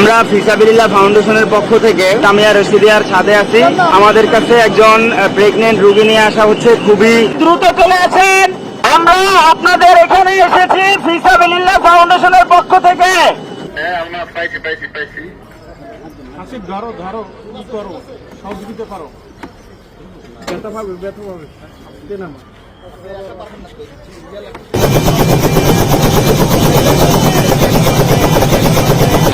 আমরা ফিসাবিল্লাহ ফাউন্ডেশনের পক্ষ থেকে তামিয়া রশিদিয়ার সাথে আছি। আমাদের কাছে একজন প্রেগনেন্ট রোগী নিয়ে আসা হচ্ছে। খুবই দ্রুত চলে আসেন। আমরা আপনাদের এখানে এসেছি ফিসাবিল্লাহ ফাউন্ডেশনের পক্ষ থেকে। হ্যাঁ আমরা পাইছি পাইছি পাইছি। আসিফ ধরো ধরো কি করো? সহযোগিতা করো ব্যথা পাবে ব্যথা পাবে।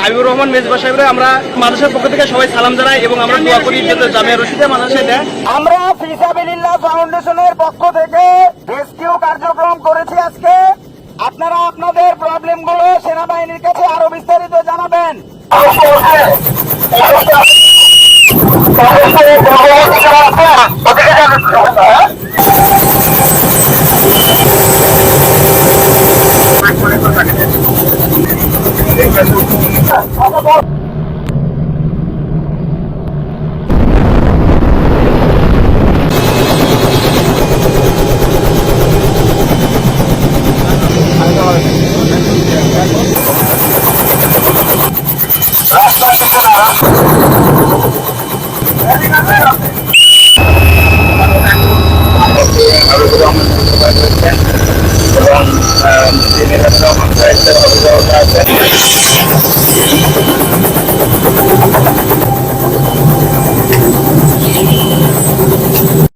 হাবিবুর রহমান মেজবা সাহেবরে আমরা মাদ্রাসার পক্ষ থেকে সবাই সালাম জানাই এবং আমরা দোয়া করি যাতে জামিয়া রশিদে মাদ্রাসায় দেয়। আমরা ফিসাবিল্লাহ ফাউন্ডেশনের পক্ষ থেকে রেস্কিউ কার্যক্রম করেছি আজকে। আপনারা আপনাদের প্রবলেমগুলো সেনাবাহিনীর কাছে আরও বিস্তারিত জানাবেন। এবং রহমান সাহেবের অভিভাবক আছেন